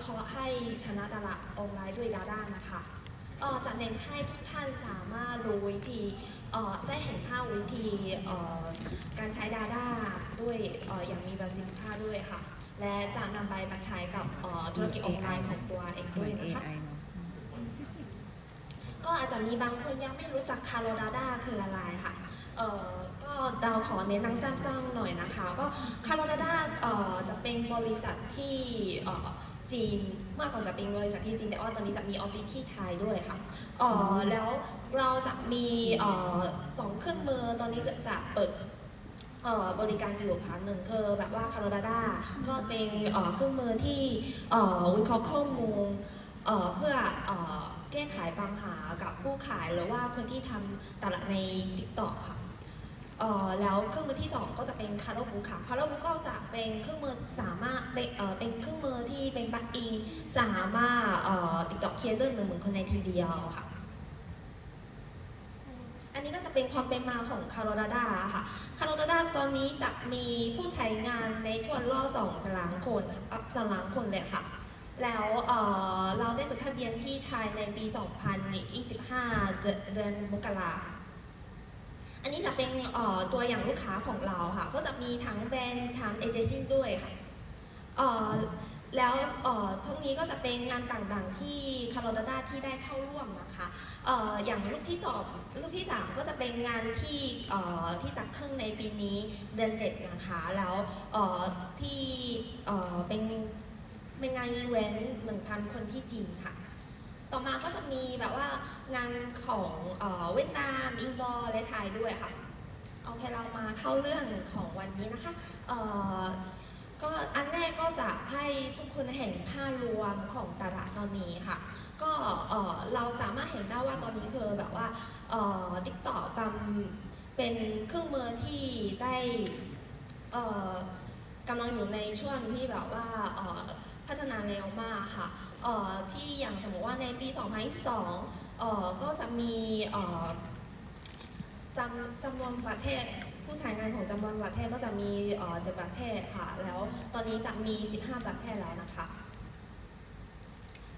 เคราะห์ให้ชนะตลาดออนไลน์ด้วย Dada นะคะเอ่อจะเน้นให้ทุกท่านสามารถรู้วิธีเอ่อได้เห็นภาพวิธีเอ่อการใช้ Dada ด้วยเอ่ออย่างมีประสิทธิภาพด้วยค่ะ และจะนำไปมาใช้กับเอ่อธุรกิจออนไลน์ของตัวเองเหด้มืวอยนนะคะ AI เนาะก็อาจจะมีบางคนยังไม่รู้จักคาร์โลดาดาคืออะไรค่ะเอ่อก็ดาวขอเน้นนำสั้นๆหน่อยนะคะ ก็คาร์โลดาดาเอ่อจะเป็นบริษัทที่เอ่อ จีนมากกว่าจะเป็นบริษัทที่จีนแต่ว่าตอนนี้จะมีออฟฟิศที่ไทยด้วยค่ะเอ่อแล้วเราจะมีเอ่อสองเครื่องมือตอนนี้จะจะเปิดเอ่อบริการอยู่ค่ะหนึ่งคือแบบว่าคาร์โลดาดาก็เป็นเอ่อเครื่องมือที่เอ่อวิเคราะห์ข้อมูลเอ่อเพื่อเอ่อแก้ไขปัญหากับผู้ขายหรือว่าคนที่ทำตลาดใน TikTok ค่ะ เอ่อแล้วเครื่องมือที่ 2 ก็จะเป็นคาร์โลบูค่ะคาร์โลบูก็จะเป็นเครื่องมือสามารถเป็นเอ่อเป็นเครื่องมือที่เป็นบัตอิงสามารถเอ่อติดต่อเคเดอร์หนึ่งหมื่นคนในทีเดียวค่ะ อันนี้ก็จะเป็นความเป็นมาของคาร์โลดาดาค่ะคาร์โลดาดาตอนนี้จะมีผู้ใช้งานในทั่วโลกสองสล้านคนสองล้านคนเลยค่ะแล้วเเราได้จดทะเบียนที่ไทยในปี 2025 เดือนเดือนมกราค่ะ อันนี้จะเป็นตัวอย่างลูกค้าของเราค่ะ ก็จะมีทั้งแบรนด์ทั้งเอเจนซี่ด้วยค่ะแล้วเอ่อทั้งนี้ก็จะเป็นงานต่างๆที่คาร์โลดาที่ได้เข้าร่วมนะคะออย่างลูกที่สองลูกที่สามก็จะเป็นงานที่ที่จัดขึ้นในปีนี้เดือนเจ็ดนะคะ แล้วที่เอ่อเป็นเป็นงานอีเวนต์หนึ่งพันคนที่จีนค่ะ ต่อมาก็จะมีแบบว่างานของเวียดนามอินโดและไทยด้วยค่ะโอเคเรามาเข้าเรื่องของวันนี้นะคะก็อันแรกก็จะให้ทุกคนเห็นภาพรวมของตลาดตอนนี้ค่ะ ก็เราสามารถเห็นได้ว่าตอนนี้คือแบบว่าติ๊กต็อกเป็นเครื่องมือที่ได้กำลังอยู่ในช่วงที่แบบว่า พัฒนาเร็วมากค่ะเอ่อที่อย่างสมมติว่าในปี 2022เอ่อก็จะมีเอ่อจำจำนวนประเทศผู้ใช้งานของจำนวนประเทศก็จะมีเอ่อเจ็ดประเทศค่ะ แล้วตอนนี้จะมี 15 ประเทศแล้วนะคะ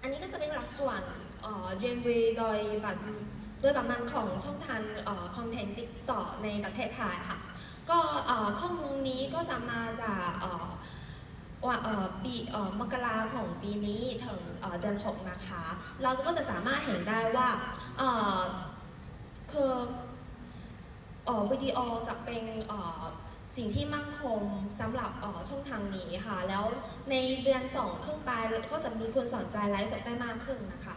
อันนี้ก็จะเป็นหลักส่วนเอ่อ GMV โดยบัตรโดยประมาณของช่องทางคอนเทนต์ติ๊กต่อในประเทศไทยค่ะ ก็เอ่อข้อมูลนี้ก็จะมาจากเอ่อ ว่าเอ่อปีเอ่อมกราของปีนี้ถึงเดือนหกนะคะ เราก็จะสามารถเห็นได้ว่าเอ่อคือเออวิดีโอจะเป็นเอ่อสิ่งที่มั่งคงสำหรับเอ่อช่องทางนี้ค่ะ แล้วในเดือนสองครึ่งไปก็จะมีคนสนใจไลฟ์สดได้มากขึ้นนะคะ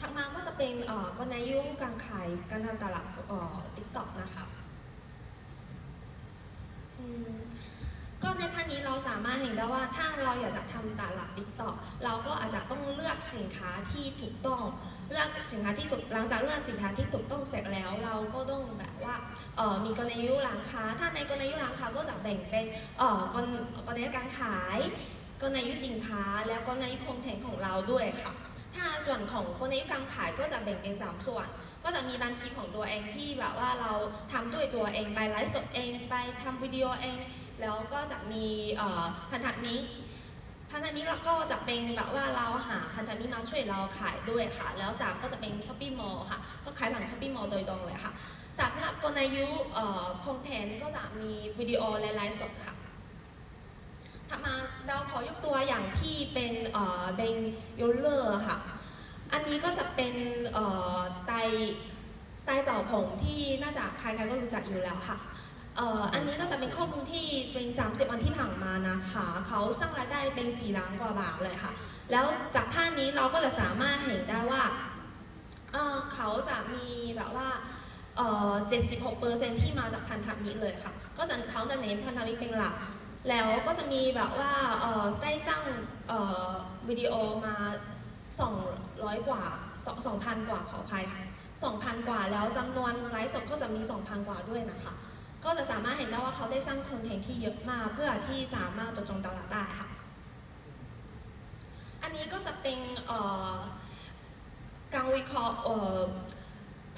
ถัดมาก็จะเป็นเอ่อกลยุทธ์การขายการทำตลาดเอ่อติ๊กต็อกนะคะ ก็ในภาคนี้เราสามารถเห็นได้ว่าถ้าเราอยากจะทำตลาดติ๊กต็อกเราก็อาจจะต้องเลือกสินค้าที่ถูกต้องเลือกสินค้าที่ถูกหลังจากเลือกสินค้าที่ถูกต้องเสร็จแล้ว เราก็ต้องแบบว่าเออมีกลยุทธ์ร้านค้า ถ้าในกลยุทธ์ร้านค้าก็จะแบ่งเป็นเออกลกลยุทธ์การขายกลยุทธ์สินค้าแล้วก็กลยุคอนเทนต์ของเราด้วยค่ะถ้าส่วนของกลยุทธ์การขายก็จะแบ่งเป็นสามส่วน ก็จะมีบัญชีของตัวเองที่แบบว่าเราทำด้วยตัวเองไปไลฟ์สดเองไปทำวิดีโอเอง แล้วก็จะมีพันธมิตรพันธมิตรก็จะเป็นแบบว่าเราหาพันธมิตรมาช่วยเราขายด้วยค่ะ แล้วสามก็จะเป็นช้อปปี้มอลค่ะ ก็ขายหลังช้อปปี้มอลโดยตรงเลยค่ะสำหรับกลยุคอนเทนต์ก็จะมีวิดีโอและไลฟ์สดค่ะถัดมาเราขอยกตัวอย่างที่เป็นเอ่อเบงยูเลอร์ค่ะ อันนี้ก็จะเป็นเอ่ไตไตเป่าผมที่น่าจะใครๆก็รู้จักอยู่แล้วค่ะอันนี้ก็จะเป็นข้อมูลที่เป็น 30 วันที่ผ่านมานะคะเขาสร้างรายได้เป็น 4 ล้านกว่าบาทเลยค่ะ แล้วจากภาพนี้เราก็จะสามารถเห็นได้ว่าเเขาจะมีแบบว่าเอ่อ76%ที่มาจากพันธมิตรเลยค่ะ ก็จะเขาจะเน้นพันธมิตรเป็นหลัก แล้วก็จะมีแบบว่าได้สร้างวิดีโอมา 200 กว่า 2,000 กว่าขออภัยค่ะ2,000 กว่าแล้วจำนวนไลฟ์สดก็จะมี 2,000 กว่าด้วยนะคะ ก็จะสามารถเห็นได้ว่าเขาได้สร้างคอนเทนต์ที่เยอะมากเพื่อที่สามารถจดจงตลาดได้ค่ะ อันนี้ก็จะเป็นการวิเคราะห์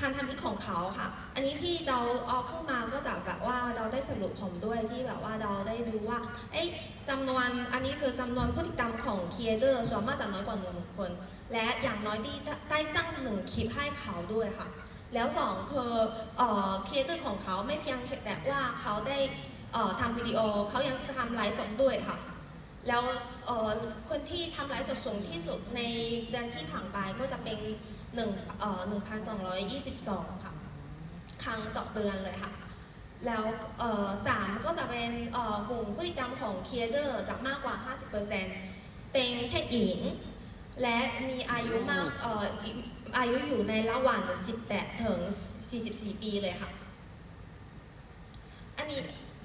พันธมิตรของเขาค่ะ อันนี้ที่เราเอาเข้ามาก็จากแบบว่าเราได้สรุปผมด้วยที่แบบว่าเราได้รู้ว่าเอ้ยจำนวนอันนี้คือจำนวนผู้ติดตามของครีเอเตอร์ส่วนมากจะน้อยกว่าหนึ่งหมื่นคน และอย่างน้อยที่ได้สร้างหนึ่งคลิปให้เขาด้วยค่ะ แล้วสองคือครีเอเตอร์ของเขาไม่เพียงแต่ว่าเขาได้ทำวิดีโอเขายังทำไลฟ์สดด้วยค่ะแล้วคนที่ทำไลฟ์สดสูงที่สุดในเดือนที่ผ่านไปก็จะเป็น หนึ่งเอ่อหนึ่งพันสองร้อยยี่สิบสองค่ะ ครั้งต่อเดือนเลยค่ะ แล้วเอ่อสามก็จะเป็นเอ่อกลุ่มพฤติกรรมของเคียเดอร์จะมากกว่าห้าสิบเปอร์เซ็นเป็นเพศหญิง และมีอายุมากเอ่ออายุอยู่ในระหว่าง18ถึง44 ปีเลยค่ะ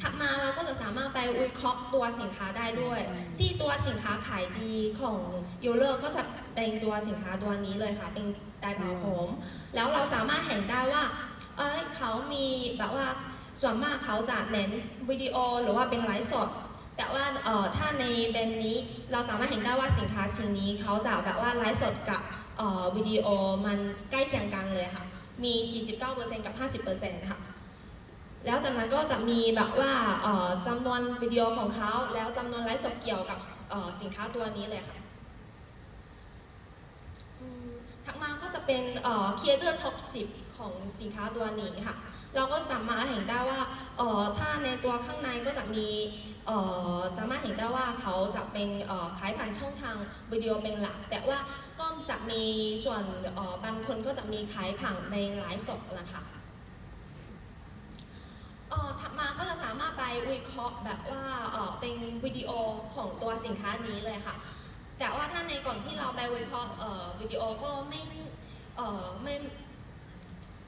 ถัดมาเราก็จะสามารถไปวิเคราะห์ตัวสินค้าได้ด้วย ที่ตัวสินค้าขายดีของยูเลอร์ก็จะเป็นตัวสินค้าตัวนี้เลยค่ะ เป็นไดร์เป่าผม แล้วเราสามารถเห็นได้ว่า เอ้ยเขามีแบบว่าส่วนมากเขาจะเน้นวิดีโอหรือว่าเป็นไลฟ์สด แต่ว่าเอ่อถ้าในแบรนด์นี้เราสามารถเห็นได้ว่าสินค้าชิ้นนี้เขาจะแบบว่าไลฟ์สดกับเอ่อวิดีโอมันใกล้เคียงกันเลยค่ะ มี 49%กับ 50%ค่ะ แล้วจากนั้นก็จะมีแบบว่าจำนวนวิดีโอของเขาแล้วจำนวนไลฟ์สดเกี่ยวกับสินค้าตัวนี้เลยค่ะถัดมาก็จะเป็นเอ่อ Creator Top 10 ของสินค้าตัวนี้ค่ะ เราก็สามารถเห็นได้ว่าเอ่อถ้าในตัวข้างในก็จะมีเอ่อสามารถเห็นได้ว่าเขาจะเป็นเอ่อขายผ่านช่องทางวิดีโอเป็นหลัก แต่ว่าก็จะมีส่วนเอ่อบางคนก็จะมีขายผ่านในไลฟ์สดนะคะ ออถัดมาก็จะสามารถไปวิเคราะห์แบบว่าเออเป็นวิดีโอของตัวสินค้านี้เลยค่ะ แต่ว่าถ้าในก่อนที่เราไปวิเคราะห์เออวิดีโอก็ไม่เออไม่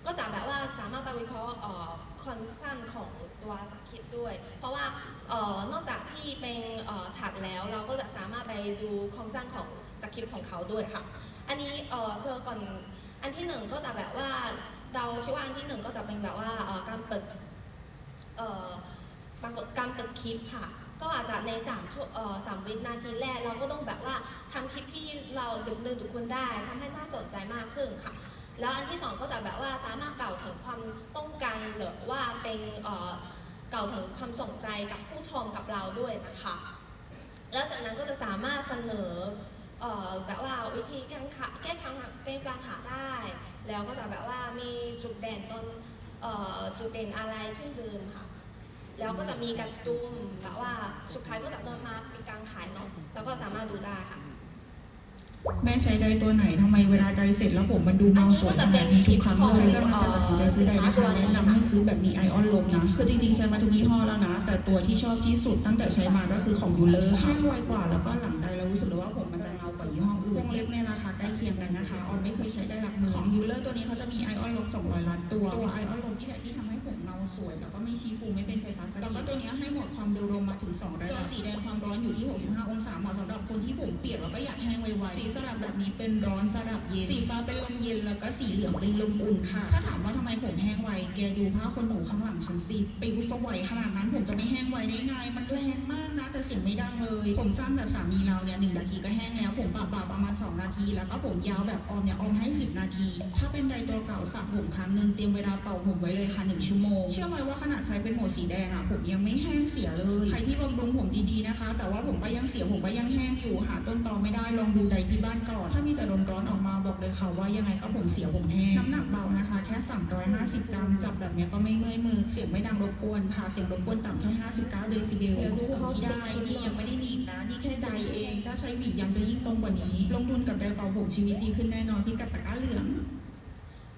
ก็จะแบบว่าสามารถไปวิเคราะห์เออคอนซันของตัวสคริปต์ด้วย เพราะว่าเออนอกจากที่เป็นเออฉากแล้วเราก็จะสามารถไปดูคอนซันของสคริปต์ของเขาด้วยค่ะ อันนี้เอ่อคือก่อนอันที่หนึ่งก็จะแบบว่าเราคิดว่าอันที่หนึ่งก็จะเป็นแบบว่าการเปิด กฏการเปิดคลิปค่ะ ก็อาจจะใน3ชั่วเอ่อสามวินาทีแรก เราก็ต้องแบบว่าทำคลิปที่เราดึงดึงทุกคนได้ทำให้น่าสนใจมากขึ้นค่ะ แล้วอันที่สองก็จะแบบว่าสามารถกล่าวถึงความต้องการหรือว่าเป็นเกล่าวถึงความสนใจกับผู้ชมกับเราด้วยนะคะ แล้วจากนั้นก็จะสามารถเสนอแบบว่าวิธีแก้ไขแก้ปัญหาแก้ปัญหาได้ แล้วก็จะแบบว่ามีจุดเด่นตนจุดเด่นอะไรที่ลืมค่ะ แล้วก็จะมีการ์ตูนแบบว่าสุดท้ายก็จะเดินมาเป็นการขายเนาะแล้วก็สามารถดูได้ค่ะ แม่ใช้ไดร์ตัวไหนทำไมเวลาไดร์เสร็จแล้วผมมันดูเงาสวยขนาดนี้ทุกครั้งเลยกำลังจะตัดสินใจซื้อไดร์นะคะแนะนำให้ซื้อแบบมีไอออนลมนะ คือจริงๆใช้มาทุกยี่ห้อแล้วนะ แต่ตัวที่ชอบที่สุดตั้งแต่ใช้มาก็คือของยูเลอร์ค่ะแห้งไวกว่าแล้วก็หลังไดร์เรารู้สึกเลยว่าผมมันจะเงากว่ายี่ห้ออื่นวงเล็บในราคาใกล้เคียงกันนะคะออนไม่เคย ใช้ได้หลักหมื่นของยูเลอร์ตัวนี้เขาจะมีไอออนลม200ล้านตัว ตัวไอออนลมนี่แหละที่ทำให้ผมเงาสวย แล้วก็ไม่ชี้ฟูไม่เป็นไฟฟ้าสถิตแล้วก็ตัวนี้ให้โหมดความเร็วลมมาถึง2ระดับจอสีแดงความร้อนอยู่ที่ 65 องศาเหมาะสำหรับคนที่ผมเปียกแล้วก็อยากแห้งไวๆสีสลับแบบนี้เป็นร้อนสลับเย็นสีฟ้าเป็นลมเย็นแล้วก็สีเหลืองเป็นลมอุ่นค่ะ ถ้าถามว่าทำไมผมแห้งไวแกดูผ้าขนหนูข้างหลังฉันสิปิวสวยขนาดนั้นผมจะไม่แห้งไวได้ไงมันแรงมากนะแต่เสียงไม่ดังเลย ผมสั้นแบบสามีเราเนี่ยหนึ่งนาทีก็แห้งแล้วผม ปะปะประมาณ 2 นาที แล้วก็ผมยาวแบบออมเนี่ยออมให้ 10 นาที ถ้าเป็นไดร์ตัวเก่าสระผมครั้งหนึ่งเตรียมเวลาเป่าผมไว้เลยค่ะหนึ่งชั่วโมง เชื่อไหมว่าขนาดใช้เป็นโหมดสีแดงอะผมยังไม่แห้งเสียเลย ใครที่บำรุงผมดีๆนะคะ แต่ว่าผมก็ยังเสียผมก็ยังแห้งอยู่หาต้นตอไม่ได้ลองดูไดร์ที่บ้านก่อนถ้ามีแต่ลมร้อนออกมาบอกเลยค่ะว่ายังไงก็ผมเสียผมแห้งน้ำหนักเบานะคะ แค่ 350 กรัมจับแบบเนี้ยก็ไม่เมื่อยมือเสียงไม่ดังรบกวนค่ะเสียงรบกวนต่ำแค่59เดซิเบลแล้วดูผมที่ได้นี่ยังไม่ได้หนีบนะนี่แค่ไดร์เอง ถ้าใช้หวีดยังจะยิ่งตรงกว่านี้ ลงทุนกับไดร์เป่าผมชีวิตดีขึ้นแน่นอนพี่กัดตะกร้าเหลือง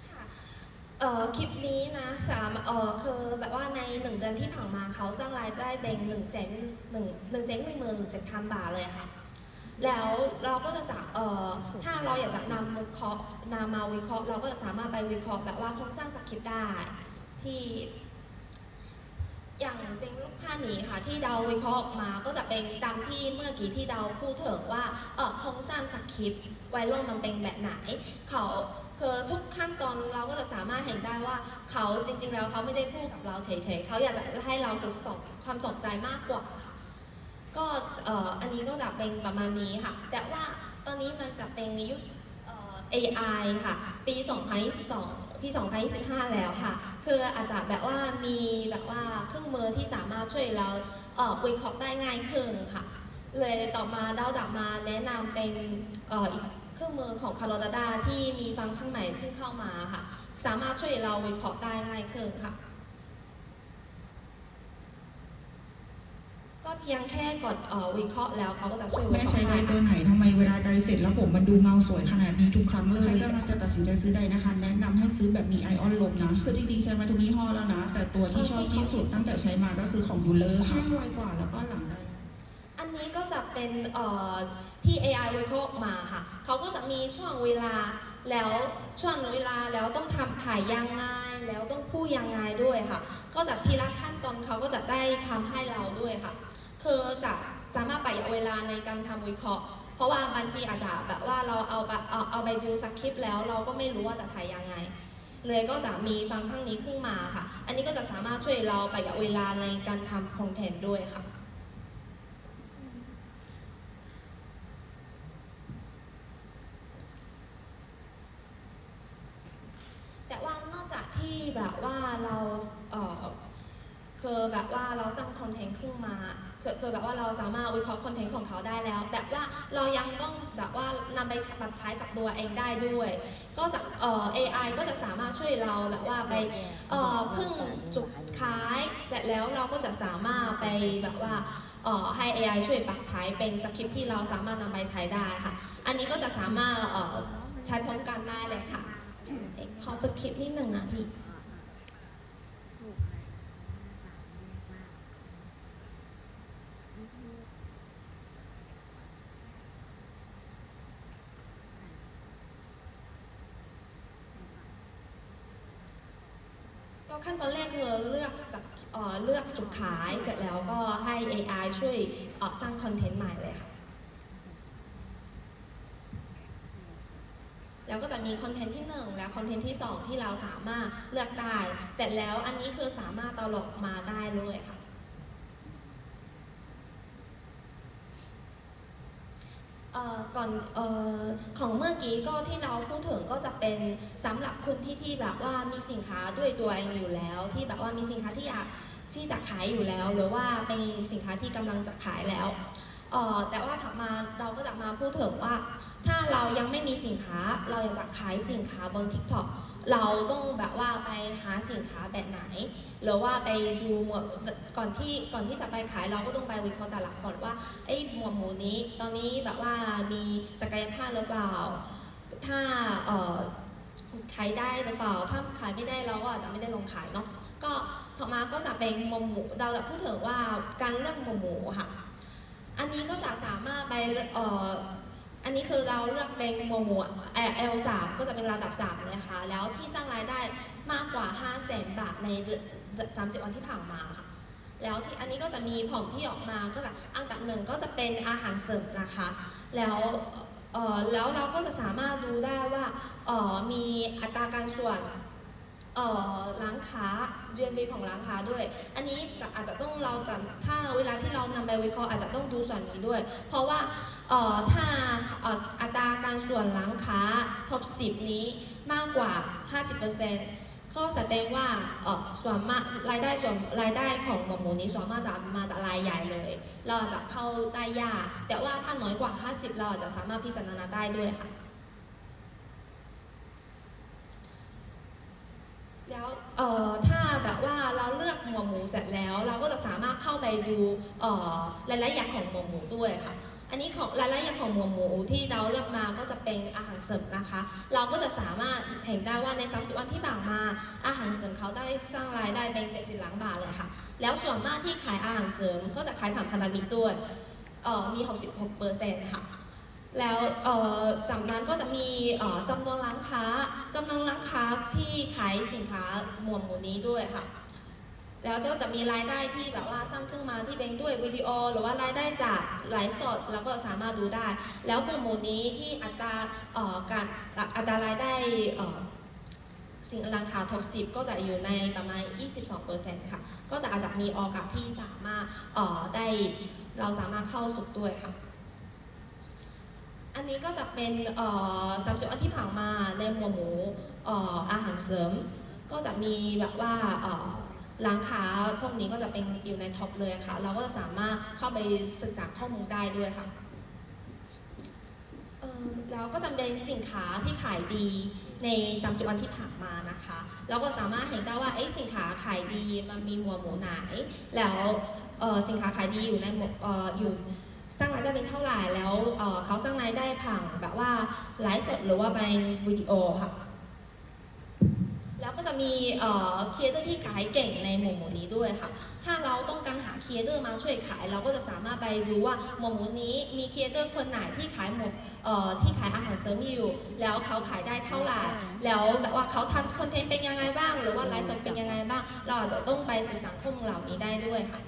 ค่ะเอ่อคลิปนี้นะสามเอ่อคือแบบว่าในหนึ่งเดือนที่ผ่านมาเขาสร้างรายได้แบ่งหนึ่งแสนหนึ่งหนึ่งแสนหนึ่งหมื่นเจ็ดพันบาทเลยค่ะ แล้วเราก็จะสาเอ่อถ้าเราอยากจะนำวิเคราะห์นำมาวิเคราะห์ เราก็จะสามารถไปวิเคราะห์แบบว่าโครงสร้างสคริปต์ได้ที่ อย่างเป็นรูปภาพนี้ค่ะ ที่เราวิเคราะห์ออกมาก็จะเป็นตามที่เมื่อกี้ที่เราพูดถึงว่าเออโครงสร้างสคริปต์ไวรัลมันเป็นแบบไหน เขาคือทุกขั้นตอนเราก็จะสามารถเห็นได้ว่า เขาจริง ๆ แล้วเขาไม่ได้พูดกับเราเฉยๆเขาอยากจะให้เราเกิดสนความสนใจมากกว่าค่ะก็เอ่ออันนี้ก็จะเป็นประมาณนี้ค่ะ แต่ว่าตอนนี้มันจะเป็นยุคเอ่อ AI ค่ะ ปี 2022 ปี 2025 แล้วค่ะ คืออาจจะแบบว่ามีแบบว่าเครื่องมือที่สามารถช่วยเราเอ่อวิเคราะห์ได้ง่ายขึ้นค่ะ เลยต่อมาเราจะมาแนะนำเป็นเอ่ออีกเครื่องมือของคาร์ลดาที่มีฟังก์ชันใหม่เพิ่งเข้ามาค่ะ สามารถช่วยเราวิเคราะห์ได้ง่ายขึ้นค่ะ ก็เพียงแค่กดเอ่อวิเคราะห์แล้วเขาก็จะช่วยวิแม่เคราะใช้ห์ใจได้ตัวไหนทำไมเวลาใดเสร็จแล้วผมมันดูเงาสวยขนาดนี้ทุกครั้งเลยใครกำลังจะตัดสินใจซื้อใดนะคะ แนะนำให้ซื้อแบบมีไอออนลมนะ คือจริงๆใช้มาทุกยี่ห้อแล้วนะ แต่ตัวที่ชอบที่สุดตั้งแต่ใช้มาก็คือของยูเลอร์ค่ะให้ไวกว่าแล้วก็หลังได้ อันนี้ก็จะเป็นเอ่อที่ AI วิเคราะห์มาค่ะเขาก็จะมีช่วงเวลาแล้วช่วงเวลาแล้วต้องทำถ่ายยังไงแล้วต้องพูดยังไงด้วยค่ะ ก็จากทีละขั้นตอนเขาก็จะได้ทำให้เราด้วยค่ะ คือจะสามารถประหยัดเวลาในการทำวิเคราะห์ เพราะว่าบางทีอาจจะแบบว่าเราเอาไปเอาเอาไปดูสคริปต์แล้ว เราก็ไม่รู้ว่าจะถ่ายยังไง เลยก็จะมีฟังก์ชันนี้ขึ้นมาค่ะ อันนี้ก็จะสามารถช่วยเราประหยัดเวลาในการทำคอนเทนต์ด้วยค่ะแต่ว่านอกจากที่แบบว่าเราเออคือแบบว่าเราสร้างคอนเทนต์ขึ้นมา คือคือแบบว่าเราสามารถวิเคราะห์คอนเทนต์ของเขาได้แล้ว แต่ว่าเรายังต้องแบบว่านำไปปรับใช้กับตัวเองได้ด้วย ก็จะเอ่อ AI ก็จะสามารถช่วยเราแบบว่าไปเอ่อพึ่งจุดขายเสร็จแล้วเราก็จะสามารถไปแบบว่าเอ่อให้ AI ช่วยปรับใช้เป็นสคริปต์ที่เราสามารถนำไปใช้ได้ค่ะ อันนี้ก็จะสามารถเอ่อใช้พร้อมกันได้เลยค่ะเอ๊ะขอเปิดคลิปนิดหนึ่งนะพี่ ก็ ขั้นตอนแรกคือเลือกสักเอ่อเลือกสุดขายเสร็จแล้วก็ให้ AI ช่วยเอ่อสร้างคอนเทนต์ใหม่เลยค่ะ แล้วก็จะมีคอนเทนต์ที่ 1 และคอนเทนต์ที่ 2 ที่เราสามารถเลือกได้ เสร็จแล้วอันนี้คือสามารถตลกมาได้เลยค่ะ เอ่อก่อนออของเมื่อกี้ก็ที่เราพูดถึงก็จะเป็นสำหรับคนที่ที่แบบว่ามีสินค้าด้วยตัวเองอยู่แล้ว ที่แบบว่ามีสินค้าที่อยากที่จะขายอยู่แล้ว หรือว่าเป็นสินค้าที่กำลังจะขายแล้วออแต่ว่าถัดมาเราก็จะมาพูดถึงว่า เรายังไม่มีสินค้า เราอยากจะขายสินค้าบน TikTok เราต้องแบบว่าไปหาสินค้าแบบไหน หรือว่าไปดูหมวดก่อนที่ก่อนที่จะไปขายเราก็ต้องไปวิเคราะห์ตลาดก่อนว่าไอ้หมวดหมูนี้ ตอนนี้แบบว่ามีศักยภาพหรือเปล่า ถ้าเอ่อขายได้หรือเปล่า ถ้าขายไม่ได้เราก็อาจจะไม่ได้ลงขายเนาะ ก็ต่อมาก็จะเป็นหมวดหมูเราจะพูดถึงว่าการเลือกหมวดหมูค่ะ อันนี้ก็จะสามารถไปเอ่อ คือเราเลือกเป็นโมโม L3 ก็จะเป็นระดับ3เลยค่ะแล้วที่สร้างรายได้มากกว่า 5 0 0แสนบาทในเดือน30วันที่ผ่านมาค่ะแล้วที่อันนี้ก็จะมีผลที่ออกมาก็จะอันดับหนึ่งก็จะเป็นอาหารเสริมนะคะ แล้วแล้วเราก็จะสามารถดูได้ว่าออมีอัตราการส่วนร้านค้า GMV ของร้านค้าด้วย อันนี้จะอาจจะต้องเราจะถ้าเวลาที่เรานำไปวิเคราะห์อาจจะต้องดูส่วนนี้ด้วย เพราะว่าถ้าเอ่ออัตราการส่วนร้านค้าท็อป10 นี้มากกว่า 50%ก็แสดงว่าเออส่วนมากรายได้ส่วนรายได้ของหมวดหมูนี้ส่วนมากจะมาจากรายใหญ่เลย เราอาจจะเข้าได้ยาก แต่ว่าถ้าน้อยกว่า 50 เราอาจจะสามารถพิจารณาได้ด้วยค่ะแล้วเอ่อถ้าแบบว่าเราเลือกหมวหมูเสร็จแล้ว เราก็จะสามารถเข้าไปดูเอ่อรายละเอียดของหมวหมูด้วยค่ะ อันนี้ของรายละเอียดของหมวหมูที่เราเลือกมาก็จะเป็นอาหารเสริมนะคะ เราก็จะสามารถเห็นได้ว่าใน30วันที่ผ่านมา อาหารเสริมเขาได้สร้างรายได้เป็น70ล้านบาทเลยค่ะ แล้วส่วนมากที่ขายอาหารเสริมก็จะขายผ่านพันธมิตรด้วยเอ่อมี 66เปอร์เซ็นต์ค่ะ แล้วเอ่อจากนั้นก็จะมีเอ่อจำนวนร้านค้าจำนวนร้านค้าที่ขายสินค้าหมวดหมู่นี้ด้วยค่ะ แล้วก็จะมีรายได้ที่แบบว่าสร้างขึ้นมาที่เป็นด้วยวิดีโอ หรือว่ารายได้จากไลฟ์สดแล้วก็สามารถดูได้ แล้วหมวดหมู่นี้ที่อัตราการอัตรารายได้เอ่อสิ่งราคาท็อปสิก็จะอยู่ในประมาณ 22%ค่ะ ก็จะอาจจะมีโอกาสที่สามารถได้เราสามารถเข้าสู่ด้วยค่ะ อันนี้ก็จะเป็นสามสิบวันที่ผ่านมาในหมวดหมู่อาหารเสริม ก็จะมีแบบว่า เอ่อร้านค้าพวกนี้ก็จะเป็นอยู่ในท็อปเลยค่ะ เราก็สามารถเข้าไปศึกษาข้อมูลได้ด้วยค่ะเอ่อแล้วก็จะเป็นสินค้าที่ขายดีใน 30 วันที่ผ่านมานะคะ เราก็สามารถเห็นได้ว่าเอ้สินค้าขายดีมันมีหมวดหมู่ไหน แล้วสินค้าขายดีอยู่ในหมวดเอ่ออยู่สร้างรายได้เป็นเท่าไหร่แล้วเเขาสร้างรายได้ผ่านแบบว่าไลฟ์สดหรือว่าเป็นวิดีโอค่ะ แล้วก็จะมีครีเอเตอร์ที่ขายเก่งในหมวดหมู่นี้ด้วยค่ะ ถ้าเราต้องการหาครีเอเตอร์มาช่วยขาย เราก็จะสามารถไปดูว่าหมวดหมู่นี้มีครีเอเตอร์คนไหนที่ขายหมวดเอ่อที่ขายอาหารเสริมอยู่แล้วเขาขายได้เท่าไหร่แล้วแบบว่าเขาทำคอนเทนต์เป็นยังไงบ้าง หรือว่าไลฟ์สดเป็นยังไงบ้าง เราอาจจะต้องไปศึกษาข้อมูลเหล่านี้ได้ด้วยค่ะ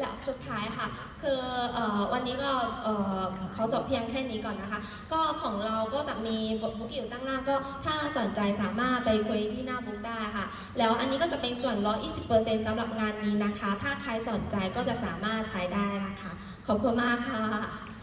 และสุดท้ายค่ะ คือออวันนี้ก็เอ่อเขาจบเพียงแค่นี้ก่อนนะคะ ก็ของเราก็จะมีบทบุ๊กอยู่ตั้งหน้าก็ถ้าสนใจสามารถไปคุยที่หน้าบุ๊กได้ค่ะ แล้วอันนี้ก็จะเป็นส่วนลด 20%สำหรับงานนี้นะคะ ถ้าใครสนใจก็จะสามารถใช้ได้นะคะ ขอบคุณมากค่ะ